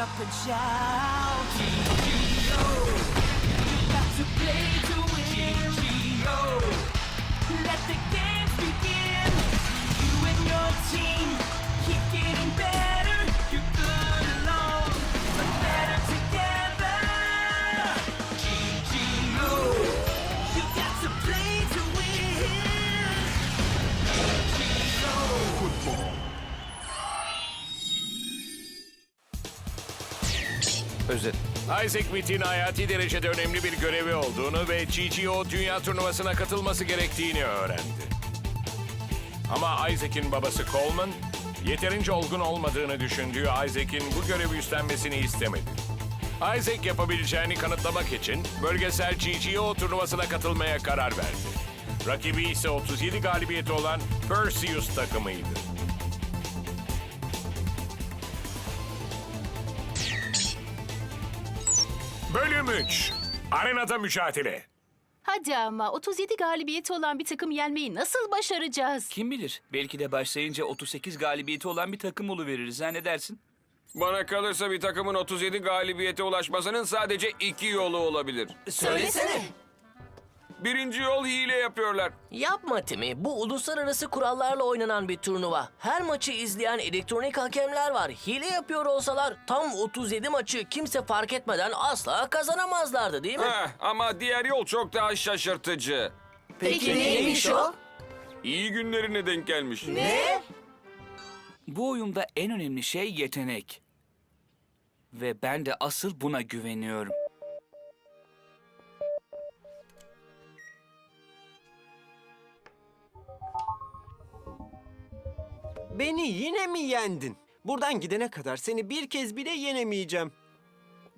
up and shout. Isaac Witt'in hayati derecede önemli bir görevi olduğunu ve GGO dünya turnuvasına katılması gerektiğini öğrendi. Ama Isaac'in babası Coleman, yeterince olgun olmadığını düşündüğü Isaac'in bu görevi üstlenmesini istemedi. Isaac yapabileceğini kanıtlamak için bölgesel GGO turnuvasına katılmaya karar verdi. Rakibi ise 37 galibiyeti olan Perseus takımıydı. Bölüm 3. Arenada mücadele. Hadi ama 37 galibiyeti olan bir takım yenmeyi nasıl başaracağız? Kim bilir? Belki de başlayınca 38 galibiyeti olan bir takım oluveririz. Ha ne dersin? Bana kalırsa bir takımın 37 galibiyete ulaşmasının sadece iki yolu olabilir. Söylesene. Birinci yol hile yapıyorlar. Yapma Timi. Bu uluslararası kurallarla oynanan bir turnuva. Her maçı izleyen elektronik hakemler var. Hile yapıyor olsalar tam 37 maçı kimse fark etmeden asla kazanamazlardı değil mi? Heh, ama diğer yol çok daha şaşırtıcı. Peki neymiş o? İyi günlerine denk gelmiş. Ne? Bu oyunda en önemli şey yetenek. Ve ben de asıl buna güveniyorum. Beni yine mi yendin? Buradan gidene kadar seni bir kez bile yenemeyeceğim.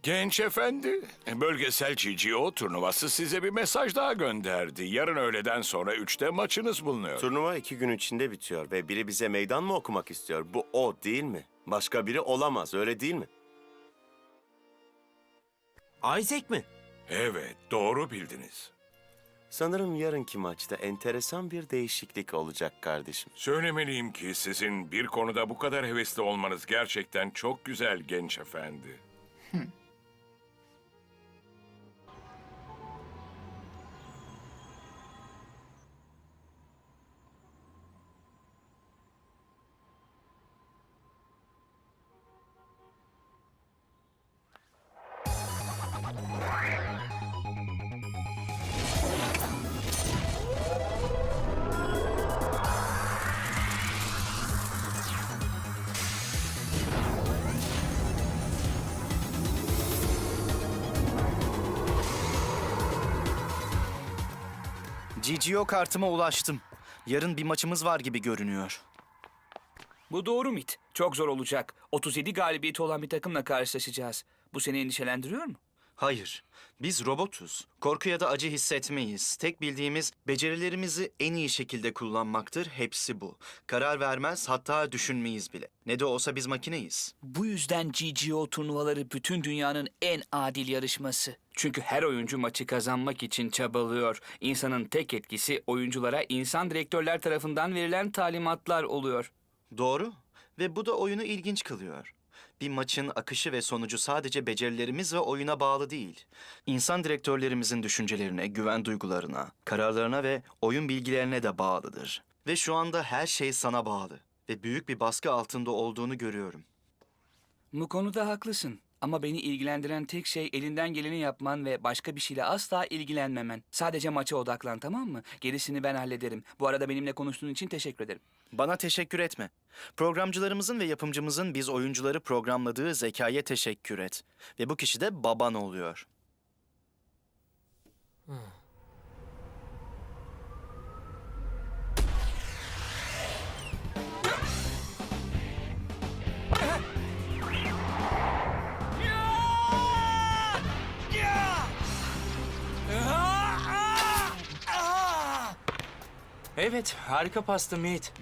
Genç efendi, bölgesel GGO turnuvası size bir mesaj daha gönderdi. Yarın öğleden sonra üçte maçınız bulunuyor. Turnuva iki gün içinde bitiyor ve biri bize meydan mı okumak istiyor? Bu o değil mi? Başka biri olamaz, öyle değil mi? Isaac mi? Evet, doğru bildiniz. Sanırım yarınki maçta enteresan bir değişiklik olacak kardeşim. Söylemeliyim ki sizin bir konuda bu kadar hevesli olmanız gerçekten çok güzel genç efendi. GGO kartıma ulaştım. Yarın bir maçımız var gibi görünüyor. Bu doğru mit. Çok zor olacak. 37 galibiyeti olan bir takımla karşılaşacağız. Bu seni endişelendiriyor mu? Hayır, biz robotuz. Korku ya da acı hissetmeyiz. Tek bildiğimiz becerilerimizi en iyi şekilde kullanmaktır. Hepsi bu. Karar vermez, hatta düşünmeyiz bile. Ne de olsa biz makineyiz. Bu yüzden GGO turnuvaları bütün dünyanın en adil yarışması. Çünkü her oyuncu maçı kazanmak için çabalıyor. İnsanın tek etkisi oyunculara insan direktörler tarafından verilen talimatlar oluyor. Doğru ve bu da oyunu ilginç kılıyor. Bir maçın akışı ve sonucu sadece becerilerimiz ve oyuna bağlı değil. İnsan direktörlerimizin düşüncelerine, güven duygularına, kararlarına ve oyun bilgilerine de bağlıdır. Ve şu anda her şey sana bağlı ve büyük bir baskı altında olduğunu görüyorum. Bu konuda haklısın. Ama beni ilgilendiren tek şey elinden geleni yapman ve başka bir şeyle asla ilgilenmemen. Sadece maça odaklan tamam mı? Gerisini ben hallederim. Bu arada benimle konuştuğun için teşekkür ederim. Bana teşekkür etme. Programcılarımızın ve yapımcımızın biz oyuncuları programladığı zekaya teşekkür et. Ve bu kişi de baban oluyor. Evet, harika pasta Mate.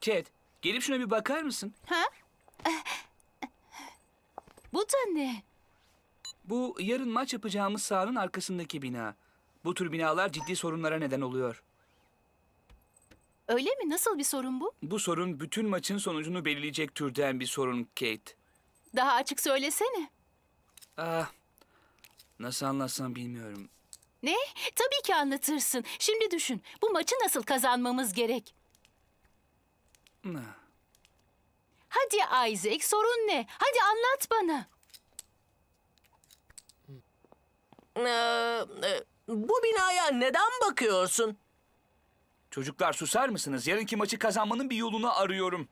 Cat, gelip şuna bir bakar mısın? Ha? Bu da ne? Bu yarın maç yapacağımız sahanın arkasındaki bina. Bu tür binalar ciddi sorunlara neden oluyor. Öyle mi? Nasıl bir sorun bu? Bu sorun bütün maçın sonucunu belirleyecek türden bir sorun Kate. Daha açık söylesene. Ah, nasıl anlatsam bilmiyorum. Ne? Tabii ki anlatırsın. Şimdi düşün. Bu maçı nasıl kazanmamız gerek? Ah. Hadi Isaac, sorun ne? Hadi anlat bana. Ee, e, bu binaya neden bakıyorsun? Çocuklar susar mısınız? Yarınki maçı kazanmanın bir yolunu arıyorum.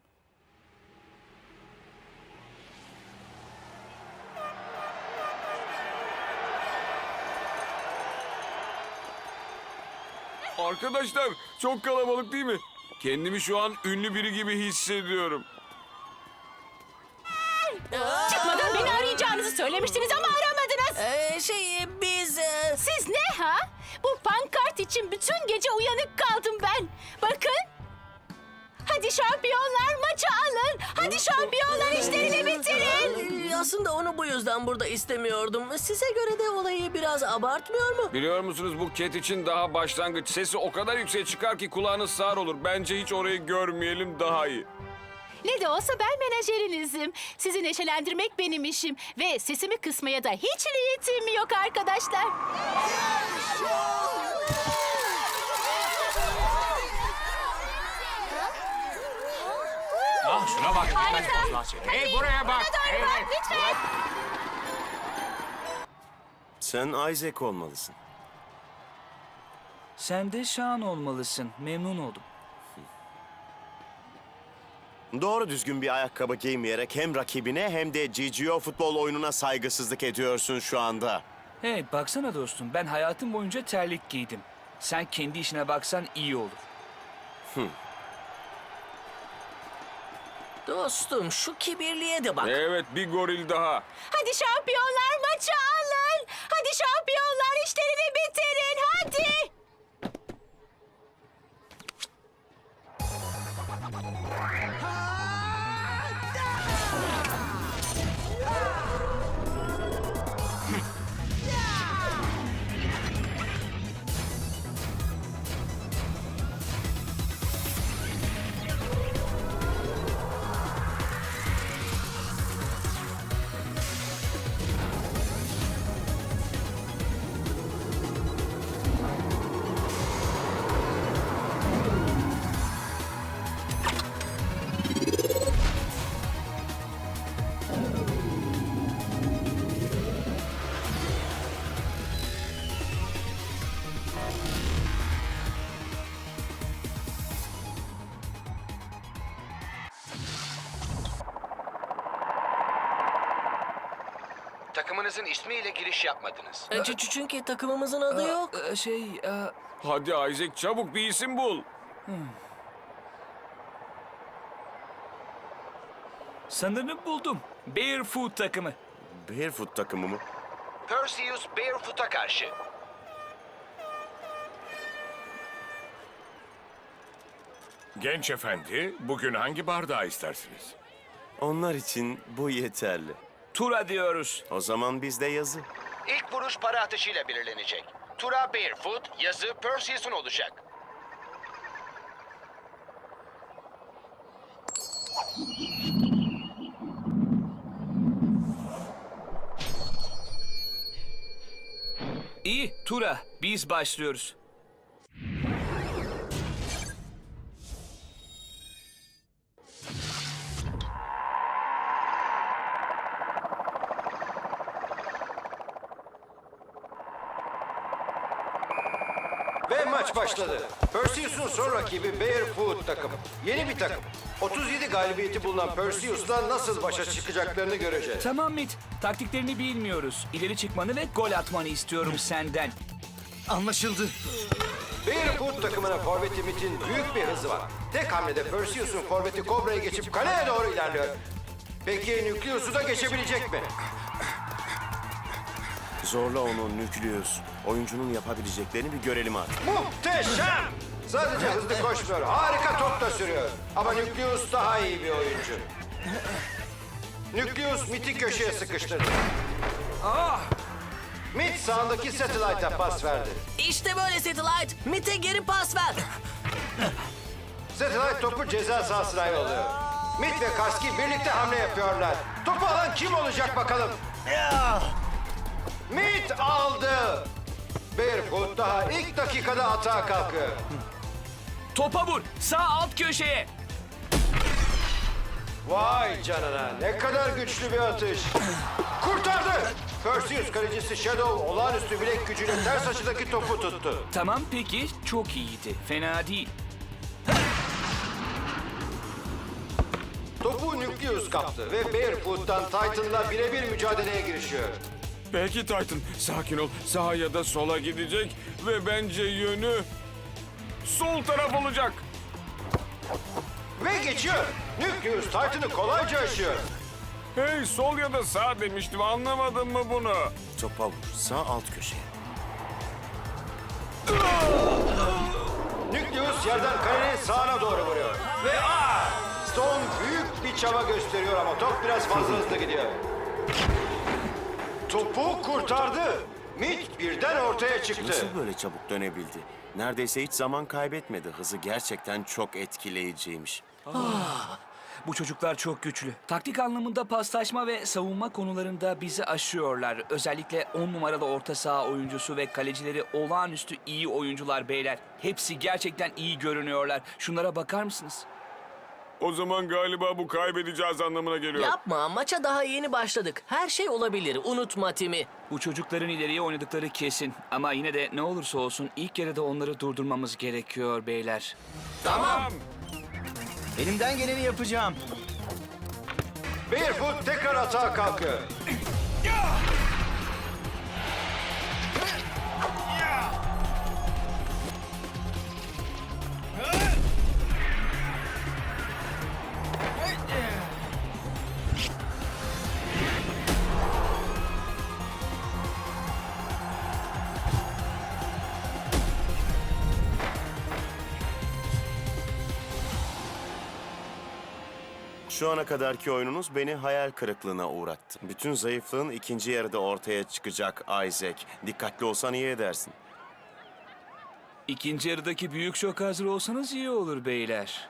Arkadaşlar çok kalabalık değil mi? Kendimi şu an ünlü biri gibi hissediyorum. Çıkmadan beni arayacağınızı söylemiştiniz ama aramadınız. Ee, şey biz... e, Siz ne ha? Bu pankart için bütün gece uyanık kaldım ben. Bakın. Hadi şampiyonlar maçı alın. Hadi şampiyonlar işlerini bitirin. e, aslında onu bu yüzden burada istemiyordum. Size göre de olayı biraz abartmıyor mu? Biliyor musunuz bu ket için daha başlangıç. Sesi o kadar yüksek çıkar ki kulağınız sağır olur. Bence hiç orayı görmeyelim daha iyi. Ne de olsa ben menajerinizim. Sizi neşelendirmek benim işim. Ve sesimi kısmaya da hiç niyetim yok arkadaşlar. Ah şuna bak. Harika. Hey buraya bak. Doğru bak lütfen. Sen Isaac olmalısın. Sen de Şan olmalısın. Memnun oldum. Doğru düzgün bir ayakkabı giymeyerek hem rakibine hem de GGO futbol oyununa saygısızlık ediyorsun şu anda. Hey baksana dostum ben hayatım boyunca terlik giydim. Sen kendi işine baksan iyi olur. Dostum şu kibirliğe de bak. Evet bir goril daha. Hadi şampiyonlar maçı alın. Hadi şampiyonlar işlerini bitirin. Hadi. Takımınızın ismiyle giriş yapmadınız. E, ç- ç- çünkü takımımızın adı yok. Ee, şey, e, Hadi Isaac çabuk bir isim bul. sanırım buldum. Barefoot takımı. Barefoot takımı mı? Perseus Barefoot'a karşı. Genç efendi, bugün hangi bardağı istersiniz? Onlar için bu yeterli. Tura diyoruz. O zaman bizde yazı. İlk vuruş para atışıyla belirlenecek. Tura Barefoot, yazı Perseus'un olacak. İyi, Tura. Biz başlıyoruz. Maç başladı. Perseus'un son rakibi Barefoot takımı. Yeni bir takım. 37 galibiyeti bulunan Perseus'la nasıl başa çıkacaklarını göreceğiz. Tamam Mit. Taktiklerini bilmiyoruz. İleri çıkmanı ve gol atmanı istiyorum senden. Anlaşıldı. Barefoot takımına forveti Mit'in büyük bir hızı var. Tek hamlede Perseus'un forveti Cobra'yı geçip kaleye doğru ilerliyor. Peki Nucleus'u da geçebilecek mi? Zorla onu Nükleus. Oyuncunun yapabileceklerini bir görelim artık. Muhteşem! Sadece hızlı koşmuyor, harika top da sürüyor. Ama Nucleus daha iyi bir oyuncu. Nucleus Mit'i köşeye sıkıştırdı. Ah sağındaki Satellite'a pas verdi. İşte böyle Satellite. Mit'e geri pas ver. Satellite topu ceza sahasına yolluyor. Mit ve Karski birlikte hamle yapıyorlar. Topu alan kim olacak bakalım? Mit aldı. Barefoot daha ilk dakikada atağa kalkıyor. Topa vur. Sağ alt köşeye. Vay canına ne kadar güçlü bir atış. Kurtardı. Perseus kalecisi Shadow olağanüstü bilek gücüyle ters açıdaki topu tuttu. Tamam peki. Çok iyiydi. Fena değil. Topu Nucleus kaptı ve Barefoot'tan Titan'la birebir mücadeleye girişiyor. Belki Titan sakin ol sağa ya da sola gidecek ve bence yönü sol taraf olacak. Ve geçiyor. Nucleus Titan'ı kolayca aşıyor. Hey sol ya da sağ demiştim anlamadın mı bunu? Topa vur. Sağ alt köşeye. Nucleus yerden kalenin sağına doğru vuruyor. Ve aa! Stone büyük bir çaba gösteriyor ama top biraz fazla hızlı gidiyor. Topu kurtardı. Mit birden ortaya çıktı. Nasıl böyle çabuk dönebildi? Neredeyse hiç zaman kaybetmedi. Hızı gerçekten çok etkileyiciymiş. Bu çocuklar çok güçlü. Taktik anlamında paslaşma ve savunma konularında bizi aşıyorlar. Özellikle 10 numaralı orta saha oyuncusu ve kalecileri olağanüstü iyi oyuncular beyler. Hepsi gerçekten iyi görünüyorlar. Şunlara bakar mısınız? O zaman galiba bu kaybedeceğiz anlamına geliyor. Yapma maça daha yeni başladık. Her şey olabilir. Unutma Timi. Bu çocukların ileriye oynadıkları kesin. Ama yine de ne olursa olsun ilk yarıda onları durdurmamız gerekiyor beyler. Tamam. Elimden geleni yapacağım. Barefoot tekrar atağa kalkıyor. Şu ana kadarki oyununuz beni hayal kırıklığına uğrattı. Bütün zayıflığın ikinci yarıda ortaya çıkacak Isaac. Dikkatli olsan iyi edersin. İkinci yarıdaki büyük şok hazır olsanız iyi olur beyler.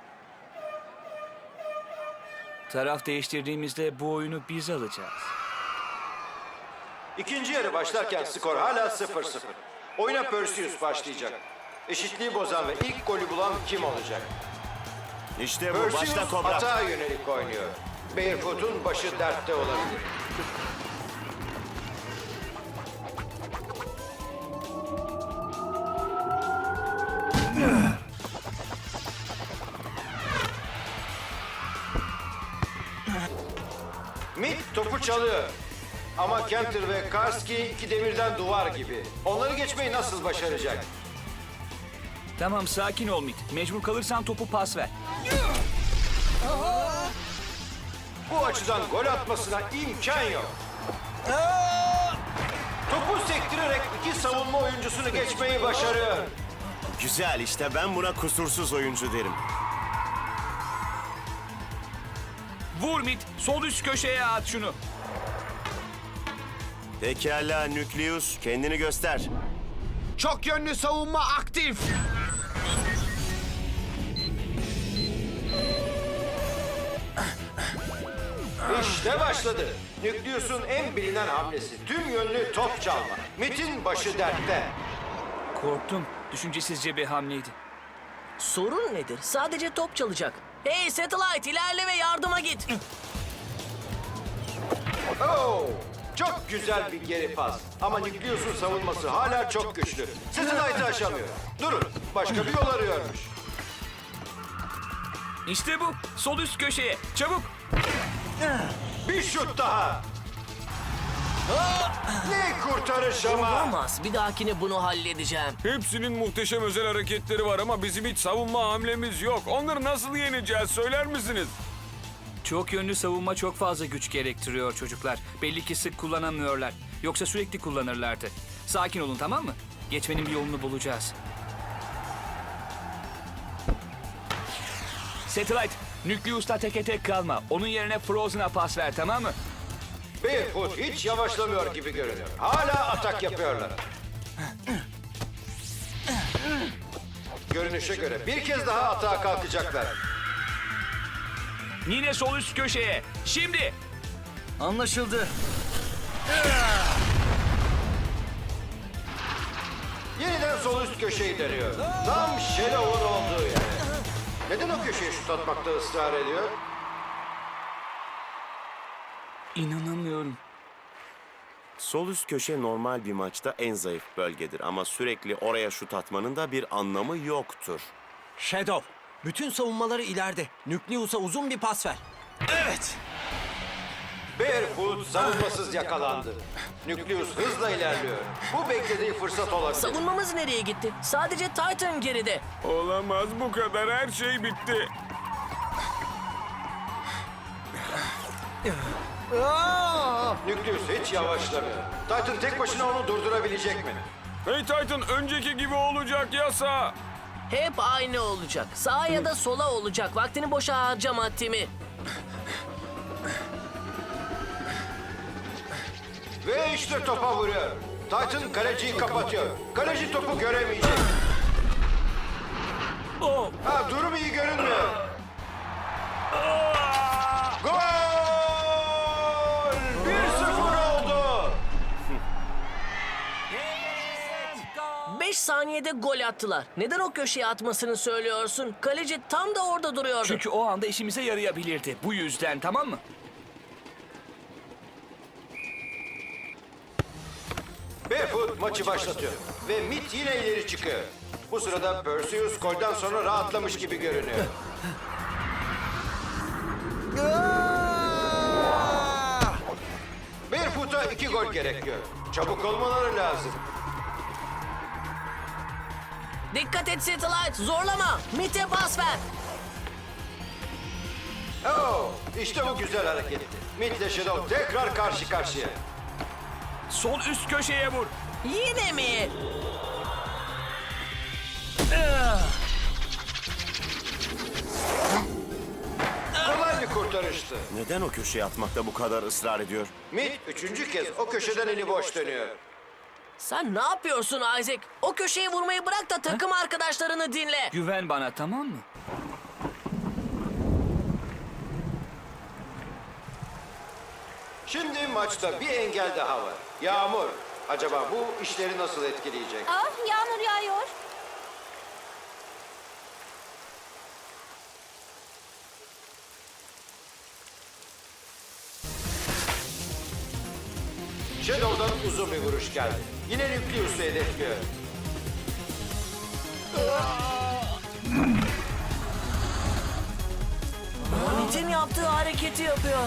Taraf değiştirdiğimizde bu oyunu biz alacağız. İkinci yarı başlarken skor hala 0-0. Oyuna Perseus başlayacak. Eşitliği bozan ve ilk golü bulan kim olacak? İşte bu. Başla Perseus Kobra. atağa yönelik oynuyor. Barefoot'un başı dertte olabilir. Mid topu çalıyor. Ama Kenter ve Karski iki demirden duvar gibi. Onları geçmeyi nasıl başaracak? Tamam sakin ol Mit. Mecbur kalırsan topu pas ver. Bu açıdan gol atmasına imkan yok. Topu sektirerek iki savunma oyuncusunu geçmeyi başarıyor. Güzel işte ben buna kusursuz oyuncu derim. Vur Mit. Sol üst köşeye at şunu. Pekala Nükleus kendini göster. Çok yönlü savunma aktif. İşte başladı. Nükleus'un en bilinen hamlesi. Tüm yönlü top çalma. Mit'in başı dertte. Korktum. Düşüncesizce bir hamleydi. Sorun nedir? Sadece top çalacak. Hey Satellite ilerle ve yardıma git. Oo, çok güzel bir geri pas. Ama Nükleus'un savunması hala çok güçlü. Satellite'ı aşamıyor. Durun, başka bir yol arıyormuş. İşte bu. Sol üst köşeye. Çabuk. Bir şut daha. Ne kurtarış ama. Olamaz. Bir dahakine bunu halledeceğim. Hepsinin muhteşem özel hareketleri var ama bizim hiç savunma hamlemiz yok. Onları nasıl yeneceğiz söyler misiniz? Çok yönlü savunma çok fazla güç gerektiriyor çocuklar. Belli ki sık kullanamıyorlar. Yoksa sürekli kullanırlardı. Sakin olun tamam mı? Geçmenin bir yolunu bulacağız. Satellite, Nucleus'ta teke tek kalma. Onun yerine Frozen'a pas ver tamam mı? Barefoot hiç yavaşlamıyor gibi görünüyor. Hala atak yapıyorlar. Görünüşe göre bir kez daha atağa kalkacaklar. Yine sol üst köşeye. Şimdi. Anlaşıldı. Yeniden sol üst köşeyi deniyor. Tam Shadow'un olduğu yer. Neden o köşeye şut atmakta ısrar ediyor? İnanamıyorum. Sol üst köşe normal bir maçta en zayıf bölgedir ama sürekli oraya şut atmanın da bir anlamı yoktur. Shadow, bütün savunmaları ileride. Nükleus'a uzun bir pas ver. Barefoot savunmasız yakalandı. Nükleus hızla ilerliyor. Bu beklediği fırsat olabilir. Savunmamız nereye gitti? Sadece Titan geride. Olamaz bu kadar her şey bitti. Nükleus hiç yavaşlamıyor. Titan tek başına onu durdurabilecek mi? Hey Titan önceki gibi olacak yasa. Hep aynı olacak. Sağa ya da sola olacak. Vaktini boşa harcama Timi. Ve işte topa vuruyor. Titan kaleciyi kapatıyor. Kaleci topu göremeyecek. Ha, durum iyi görünmüyor. Gol! 1-0 oldu. 5 saniyede gol attılar. Neden o köşeye atmasını söylüyorsun? Kaleci tam da orada duruyordu. Çünkü o anda işimize yarayabilirdi. Bu yüzden tamam mı? Maçı başlatıyor. Ve Mit yine ileri çıkıyor. Bu sırada Perseus golden sonra rahatlamış gibi görünüyor. Barefoot'a iki gol gerekiyor. Çabuk olmaları lazım. Dikkat et Satellite. Zorlama. Mite pas ver. Oh, işte bu güzel hareketti. Mit ile Shadow tekrar karşı karşıya. Sol üst köşeye vur. Yine mi? Kolay bir kurtarıştı. Neden o köşeye atmakta bu kadar ısrar ediyor? Mit üçüncü kez o köşeden eli boş dönüyor. Sen ne yapıyorsun Isaac? O köşeyi vurmayı bırak da takım arkadaşlarını dinle. Güven bana tamam mı? Şimdi maçta bir engel daha var. Yağmur. Acaba bu işleri nasıl etkileyecek? Ah yağmur yağıyor. Shadow'dan uzun bir vuruş geldi. Yine Nükleus'u hedefliyor. Mite'nin yaptığı hareketi yapıyor.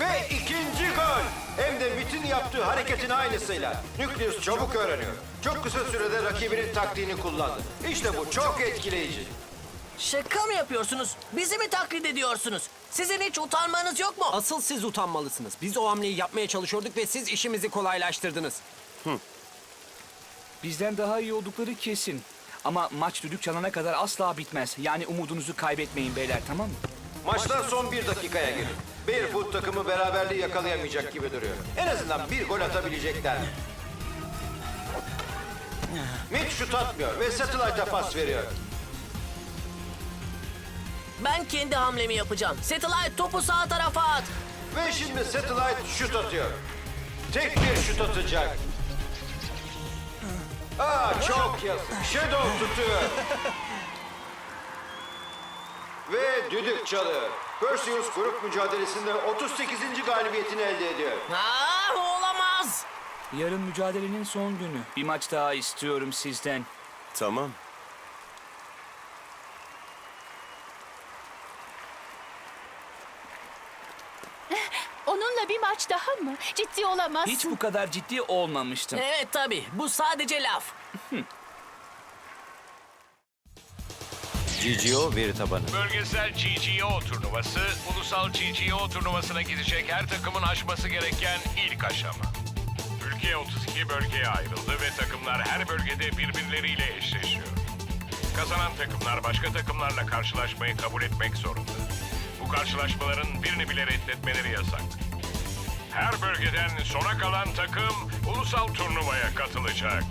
Ve ikinci gol. Hem de Mit'in yaptığı hareketin aynısıyla. Nükleus çabuk öğreniyor. Çok kısa sürede rakibinin taktiğini kullandı. İşte bu çok etkileyici. Şaka mı yapıyorsunuz? Bizi mi taklit ediyorsunuz? Sizin hiç utanmanız yok mu? Asıl siz utanmalısınız. Biz o hamleyi yapmaya çalışıyorduk ve siz işimizi kolaylaştırdınız. Bizden daha iyi oldukları kesin. Ama maç düdük çalana kadar asla bitmez. Yani umudunuzu kaybetmeyin beyler tamam mı? Maçtan son bir dakikaya girdi. Barefoot takımı beraberliği yakalayamayacak gibi duruyor. En azından bir gol atabilecekler. Mitch şut atmıyor ve Satellite'a pas veriyor. Ben kendi hamlemi yapacağım. Satellite topu sağ tarafa at. Ve şimdi Satellite şut atıyor. Tek bir şut atacak. Aa çok yazık. Shadow tutuyor. Ve düdük çalıyor. Perseus grup mücadelesinde 38. galibiyetini elde ediyor. Ah olamaz. Yarın mücadelenin son günü. Bir maç daha istiyorum sizden. Tamam. Onunla bir maç daha mı? Ciddi olamazsın. Hiç bu kadar ciddi olmamıştım. Evet tabii. Bu sadece laf. GGO veri tabanı. Bölgesel GGO turnuvası, ulusal GGO turnuvasına gidecek her takımın aşması gereken ilk aşama. Ülke 32 bölgeye ayrıldı ve takımlar her bölgede birbirleriyle eşleşiyor. Kazanan takımlar başka takımlarla karşılaşmayı kabul etmek zorunda. Bu karşılaşmaların birini bile reddetmeleri yasak. Her bölgeden sona kalan takım ulusal turnuvaya katılacak.